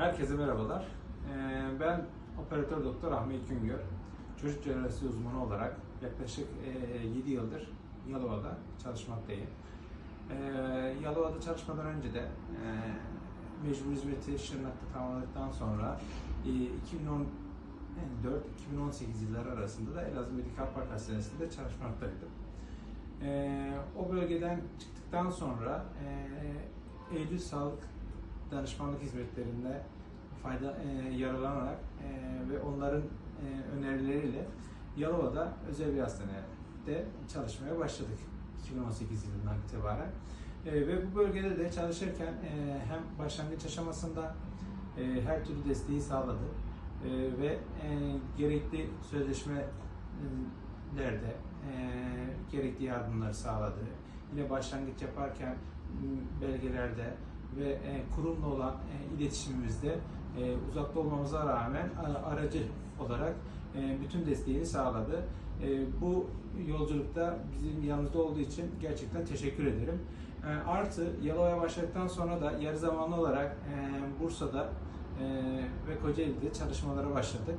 Herkese merhabalar. Ee, Ben operatör doktor Ahmet Güngör. Çocuk cerrahisi uzmanı olarak yaklaşık 7 yıldır Yalova'da çalışmaktayım. Ee, Yalova'da çalışmadan önce de e, mecbur hizmeti Şırnak'ta tamamladıktan sonra 2014-2018 yılları arasında da Elazığ Medikal Park Hastanesi'nde çalışmaktaydım. Ee, o bölgeden çıktıktan sonra e, Eylül Sağlık danışmanlık hizmetlerinde fayda e, yararlanarak e, ve onların e, önerileriyle Yalova'da özel bir hastanede çalışmaya başladık 2018 yılından itibaren. E, ve bu bölgede de çalışırken e, hem başlangıç aşamasında e, her türlü desteği sağladı E, ve e, gerekli sözleşmelerde e, gerekli yardımları sağladı. Yine başlangıç yaparken belgelerde ve e, kurumla olan e, iletişimimizde e, uzakta olmamıza rağmen aracı olarak bütün desteğini sağladı. Bu yolculukta bizim yanımızda olduğu için gerçekten teşekkür ederim. Artı Yalova'ya başladıktan sonra da yarı zamanlı olarak Bursa'da ve Kocaeli'de çalışmalara başladık.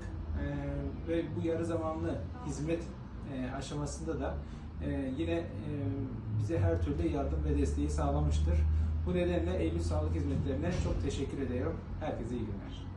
Ve bu yarı zamanlı hizmet aşamasında da yine bize her türlü yardım ve desteği sağlamıştır. Bu nedenle Eylül Sağlık Hizmetlerine çok teşekkür ediyorum. Herkese iyi günler.